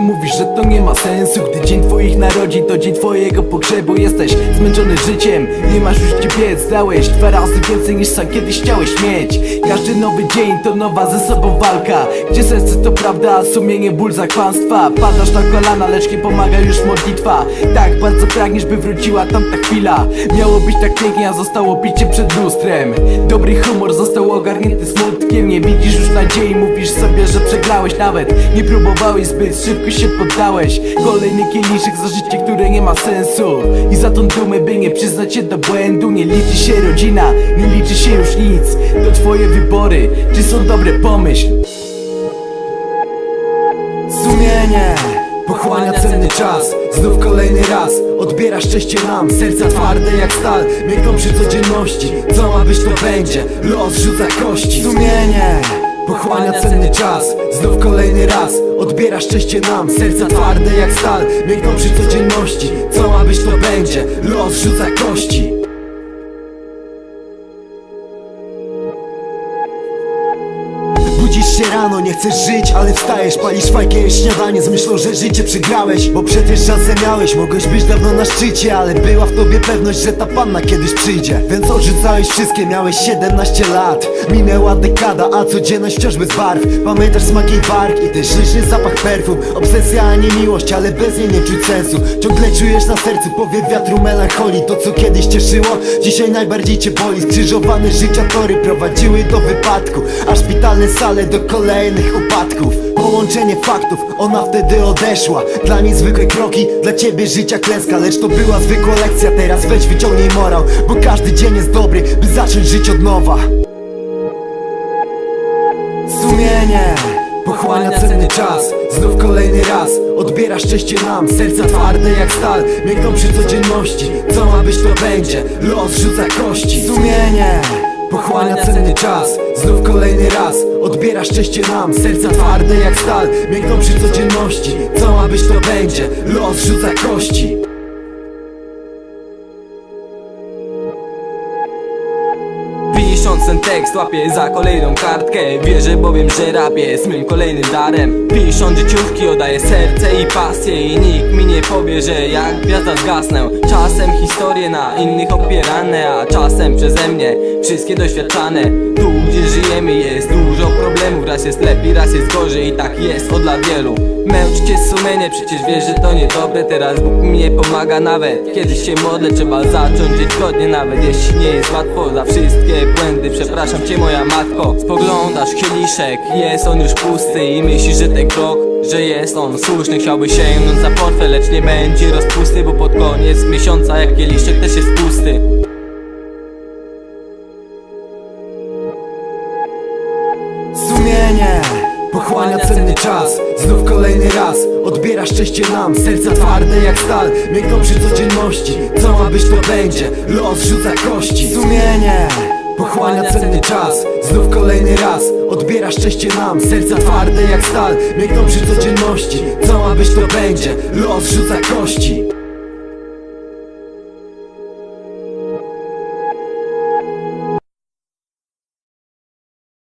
mówisz, że to nie ma sensu. Gdy dzień twoich narodzin to dzień twojego pogrzebu. Jesteś zmęczony życiem, nie masz już gdzie biec. Dałeś dwa razy więcej niż sam kiedyś chciałeś mieć. Każdy nowy dzień to nowa ze sobą walka. Gdzie serce to prawda, a sumienie ból za kłamstwa Padasz na kolana, lecz nie pomaga już modlitwa. Tak bardzo pragniesz, by wróciła tamta chwila. Miało być tak pięknie, a zostało picie przed lustrem. Dobry humor został ogarnięty smutkiem. Nie widzisz już nadziei, mówisz sobie, że przegrałeś nawet. Nie próbowałeś zbyt szybko się poddałeś. Kolejny kieliszek za życie, które nie ma sensu. I za tą dumę, by nie przyznać się do błędu. Nie liczy się rodzina, nie liczy się już nic. To twoje wybory, czy są dobre, pomyśl. Sumienie Pochłania cenny czas, znów kolejny raz Odbiera szczęście nam, serca twarde jak stal. Miękną przy codzienności, co ma być to będzie. Los rzuca kości. Sumienie Pochłania cenny czas, znów kolejny raz. Odbiera szczęście nam, serca twarde jak stal. Miękną przy codzienności, co ma być to będzie. Los rzuca kości się rano, nie chcesz żyć, ale wstajesz Palisz fajkę, jesz śniadanie z myślą, że życie przegrałeś. Bo przecież szansę miałeś, mogłeś być dawno na szczycie Ale była w tobie pewność, że ta panna kiedyś przyjdzie. Więc odrzucałeś wszystkie, miałeś 17 lat. Minęła dekada, a codzienność wciąż bez barw. Pamiętasz smak jej warg i ten śliczny zapach perfum. Obsesja, a nie miłość, ale bez niej nie czuć sensu. Ciągle czujesz na sercu powiew wiatru melancholii. To co kiedyś cieszyło, dzisiaj najbardziej cię boli. Skrzyżowane życia tory prowadziły do wypadku. A szpitalne sale do kolejnych upadków. Połączenie faktów, ona wtedy odeszła. Dla niej zwykłe kroki, dla ciebie życia klęska. Lecz to była zwykła lekcja, teraz weź wyciągnij morał Bo każdy dzień jest dobry, by zacząć żyć od nowa. Sumienie Pochłania cenny czas, znów kolejny raz Odbiera szczęście nam, serca twarde jak stal Miękną przy codzienności, co ma być to będzie. Los rzuca kości. Sumienie Pochłania cenny czas, znów kolejny raz Odbiera szczęście nam, serca twarde jak stal Miękną przy codzienności, co ma być to będzie. Los rzuca kości Pisząc ten tekst łapię za kolejną kartkę. Wierzę bowiem, że rap jest mym kolejnym darem. Pisząc życiówki oddaję serce i pasję I nikt mi nie powie, że jak gwiazda zgasnę. Czasem historie na innych opierane A czasem przeze mnie wszystkie doświadczane. Tu gdzie żyjemy jest Raz jest lepiej, raz jest gorzej i tak jest od lat wielu. Męczcie sumienie, przecież wiesz, że to niedobre. Teraz Bóg mi nie pomaga nawet Kiedy się modlę, trzeba zacząć żyć godnie Nawet jeśli nie jest łatwo. Za wszystkie błędy przepraszam cię moja matko. Spoglądasz kieliszek, jest on już pusty I myślisz, że ten krok, że jest on słuszny. Chciałby sięgnąć za portfel, lecz nie będzie rozpusty Bo pod koniec miesiąca jak kieliszek też jest pusty Sumienie Pochłania cenny czas, znów kolejny raz. Odbiera szczęście nam, serca twarde jak stal. Miękną przy codzienności, co ma być to będzie. Los rzuca kości. Sumienie. Pochłania cenny czas, znów kolejny raz. Odbiera szczęście nam, serca twarde jak stal. Miękną przy codzienności, co ma być to będzie. Los rzuca kości